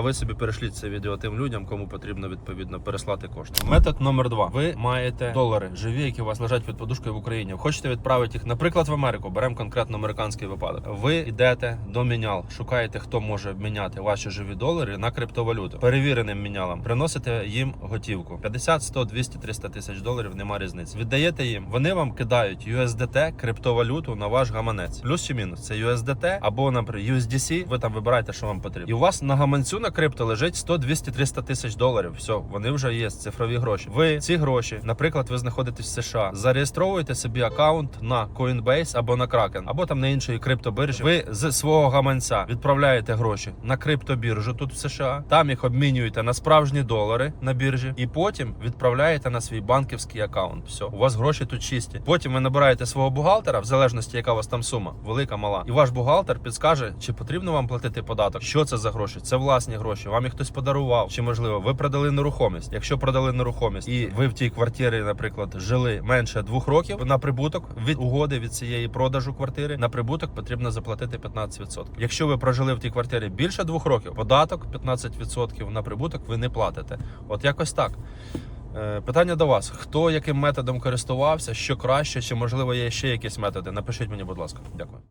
А ви собі перешліть це відео тим людям, кому потрібно відповідно переслати кошти. Метод номер два. Ви маєте долари живі, які у вас лежать під подушкою в Україні. Хочете відправити їх, наприклад, в Америку. Беремо конкретно американський випадок. Ви йдете до мінял, шукаєте, хто може міняти ваші живі долари на криптовалюту. Перевіреним мінялам приносите їм готівку 50, 100, 200, 300 тисяч доларів. Нема різниці. Віддаєте їм. Вони вам кидають USDT, криптовалюту на ваш гаманець. Плюс чи мінус це USDT або, наприклад, USDC. Ви там вибираєте, що вам потрібно. І у вас на гаманцю на крипто лежить 100, 200, 300 тисяч доларів. Все, вони вже є цифрові гроші. Ви ці гроші, наприклад, ви знаходитесь в США, зареєстровуєте собі аккаунт на Coinbase або на Kraken, або там на іншої криптобиржі. Ви з свого гаманця відправляєте гроші на криптобіржу тут в США. Там їх обмінюєте на справжні долари на біржі, і потім відправляєте на свій банківський аккаунт. Все, у вас гроші тут чисті. Потім ви набираєте свого бухгалтера, в залежності, яка у вас там сума, велика, мала, і ваш бухгалтер підскаже, чи потрібно вам платити податок, що це за гроші. Це власні гроші. Вам їх хтось подарував, чи можливо ви продали нерухомість. Якщо продали нерухомість, і ви в тій квартирі, наприклад, жили менше двох років на прибуток від угоди від цієї продажу квартири, на прибуток потрібно заплатити 15%. Якщо ви прожили в тій квартирі більше двох років, податок 15% на прибуток ви не платите. От якось так. Е, Питання до вас: хто яким методом користувався, що краще, чи можливо є ще якісь методи? Напишіть мені, будь ласка. Дякую.